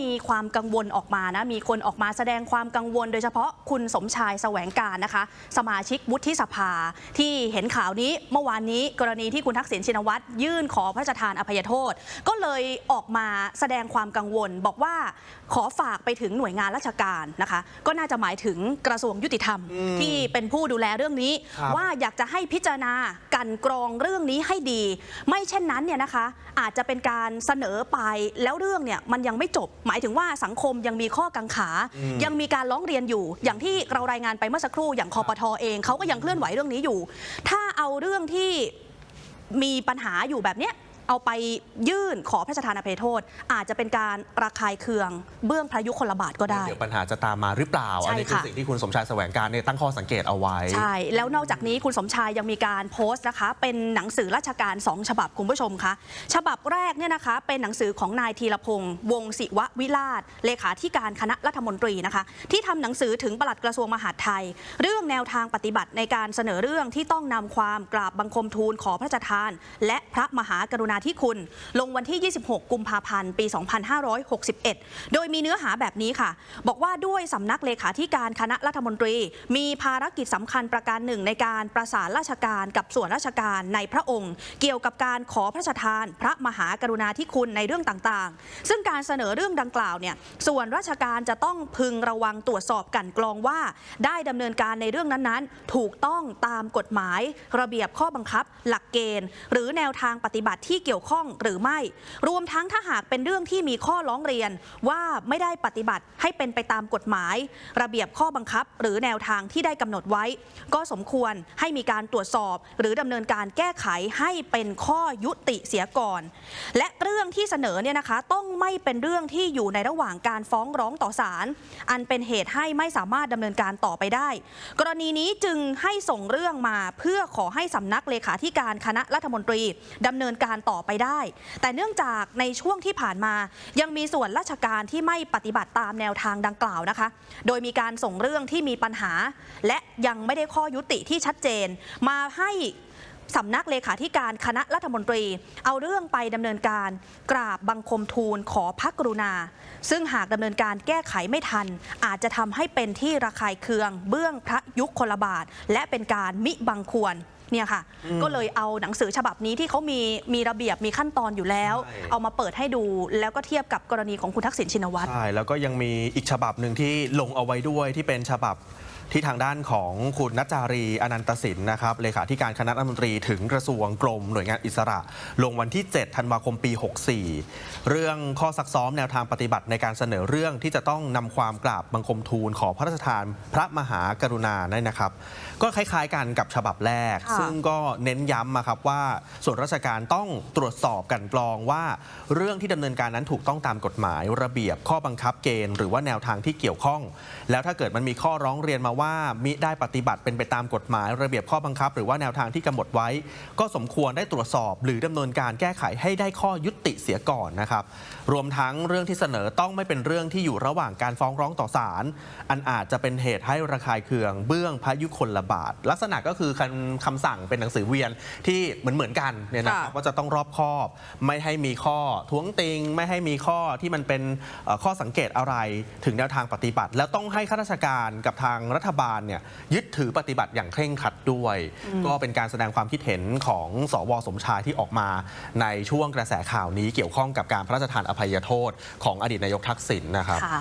มีความกังวลออกมานะ มีคนออกมาแสดงความกังวล โดยเฉพาะคุณสมชายแสวงการนะคะ สมาชิกวุฒิสภา ที่เห็นข่าวนี้เมื่อวานนี้กรณีที่คุณทักษิณชินวัตรยื่นขอพระราชทานอภัยโทษ ก็เลยออกมาแสดงความกังวล บอกว่าขอฝากไปถึงหน่วยงานราชการนะคะ ก็น่าจะหมายถึงกระทรวงยุติธรรมอืมที่เป็นผู้ดูแลเรื่องนี้ครับว่าอยากจะให้พิจารณากลันกรองเรื่องนี้ให้ดี ไม่เช่นนั้นเนี่ยนะคะ อาจจะเป็นการเสนอไปแล้วเรื่องเนี่ยมันยังไม่จบ หมายถึงว่าสังคมยังมีข้อกังขาอืมยังมีการร้องเรียนอยู่ อย่างที่เรารายงานไปเมื่อสักครู่อย่างคอปทอเองเขาก็ยังเคลื่อนไหวเรื่องนี้อยู่ ถ้าเอาเรื่องที่มีปัญหาอยู่แบบเนี้ย เอาไปยื่นขอพระราชทานอภัยโทษ อาจจะเป็นการระคายเคืองเบื้องพระยุคลบาทก็ได้ เดี๋ยวปัญหาจะตามมาหรือเปล่าใช่อันนี้คือค่ะสิ่งที่คุณสมชายแสวงการเนี่ยตั้งข้อสังเกตเอาไว้ ใช่ แล้วนอกจากนี้คุณสมชายยังมีการโพสต์นะคะ เป็นหนังสือราชการ 2 ฉบับคุณผู้ชมคะ ฉบับแรกเนี่ยนะคะ เป็นหนังสือของนายธีรพงศ์วงศิวะวิราชเลขาธิการคณะรัฐมนตรีนะคะ ที่ทำหนังสือถึงปลัดกระทรวงมหาดไทย เรื่องแนวทางปฏิบัติในการเสนอเรื่องที่ต้องนำความกราบบังคมทูลขอพระราชทาน และพระมหากรุณาธิคุณ ลงวันที่ 26 กุมภาพันธ์ ปี 2561 โดยมีเนื้อหาแบบนี้ค่ะ บอกว่าด้วยสำนักเลขาธิการคณะรัฐมนตรี มีภารกิจสำคัญประการหนึ่งในการประสานราชการกับส่วนราชการในพระองค์ เกี่ยวกับการขอพระราชทาน พระมหากรุณาธิคุณในเรื่องต่างๆ ซึ่งการเสนอเรื่องดังกล่าวเนี่ยส่วนราชการจะต้องพึงระวังตรวจสอบกันกรองว่า ได้ดำเนินการในเรื่องนั้นๆ ถูกต้องตามกฎหมาย ระเบียบข้อบังคับ หลักเกณฑ์ หรือแนวทางปฏิบัติที่เกี่ยวข้องหรือไม่ รวมทั้งถ้าหากเป็นเรื่องที่มีข้อร้องเรียนว่าไม่ได้ปฏิบัติให้เป็นไปตามกฎหมาย ระเบียบข้อบังคับ หรือแนวทางที่ได้กำหนดไว้ ก็สมควรให้มีการตรวจสอบ หรือดำเนินการแก้ไขให้เป็นข้อยุติเสียก่อน และเรื่องที่เสนอเนี่ยนะคะต้องไม่เป็นเรื่องที่อยู่ในระหว่างการฟ้องร้องต่อศาลอันเป็นเหตุให้ไม่สามารถดำเนินการต่อไปได้ กรณีนี้จึงให้ส่งเรื่องมาเพื่อขอให้สำนักเลขาธิการคณะรัฐมนตรีดำเนินการต่อไปได้ แต่เนื่องจากในช่วงที่ผ่านมา ยังมีส่วนราชการที่ไม่ปฏิบัติตามแนวทางดังกล่าวนะคะ โดยมีการส่งเรื่องที่มีปัญหา และยังไม่ได้ข้อยุติที่ชัดเจน มาให้สำนักเลขาธิการคณะรัฐมนตรี เอาเรื่องไปดำเนินการกราบบังคมทูลขอพักกรุณา ซึ่งหากดำเนินการแก้ไขไม่ทัน อาจจะทำให้เป็นที่ระคายเคือง เบื้องพระยุคลบาท และเป็นการมิบังควร เนี่ยค่ะอืมก็เลยเอาหนังสือฉบับนี้ที่เขามีมีระเบียบมีขั้นตอนอยู่แล้ว ใช่ เอามาเปิดให้ดูแล้วก็เทียบกับกรณีของคุณทักษิณชินวัตร ใช่ แล้วก็ยังมีอีกฉบับหนึ่งที่ลงเอาไว้ด้วยที่เป็นฉบับ ที่ทางด้านของคุณนัจจารีอนันตสินนะครับเลขาธิการคณะรัฐมนตรีถึงกระทรวงกรมหน่วยงานอิสระ ลงวันที่ 7 ธันวาคมปี 64 เรื่องข้อซักซ้อมแนวทางปฏิบัติในการเสนอเรื่องที่จะต้องนำความกราบบังคมทูลขอพระราชทานพระมหากรุณาเนี่ยนะครับ ก็คล้ายๆกันกับฉบับแรกค่ะซึ่งก็เน้นย้ำอะครับว่าส่วนราชการต้องตรวจสอบกลันกรองว่า เรื่องที่ดำเนินการนั้นถูกต้องตามกฎหมาย ระเบียบข้อบังคับเกณฑ์หรือว่าแนวทางที่เกี่ยวข้อง แล้วถ้าเกิดมันมีข้อร้องเรียนมาว่ามิได้ปฏิบัติเป็นไปตามกฎหมาย ระเบียบข้อบังคับ หรือว่าแนวทางที่กำหนดไว้ ก็สมควรได้ตรวจสอบ หรือดำเนินการแก้ไขให้ได้ข้อยุติเสียก่อนนะครับ รวมทั้งเรื่องที่เสนอต้องไม่เป็นเรื่องที่อยู่ระหว่างการฟ้องร้องต่อศาลอันอาจจะเป็นเหตุให้ระคายเคืองเบื้องพระยุคลบาท ลักษณะก็คือคำคำสั่งเป็นหนังสือเวียนที่เหมือนเหมือนๆกันเนี่ยนะครับว่าจะต้องรอบคอบ ไม่ให้มีข้อท้วงติง ไม่ให้มีข้อที่มันเป็นข้อสังเกตอะไรถึงแนวทางปฏิบัติ แล้วต้องให้ข้าราชการกับทางรัฐบาลเนี่ยยึดถือปฏิบัติอย่างเคร่งครัดด้วย ก็เป็นการแสดงความคิดเห็นของสวสมชายที่ออกมา ในช่วงกระแสข่าวนี้เกี่ยวข้องกับการพระราชทานอภัยโทษของอดีตนายกทักษิณนะครับค่ะ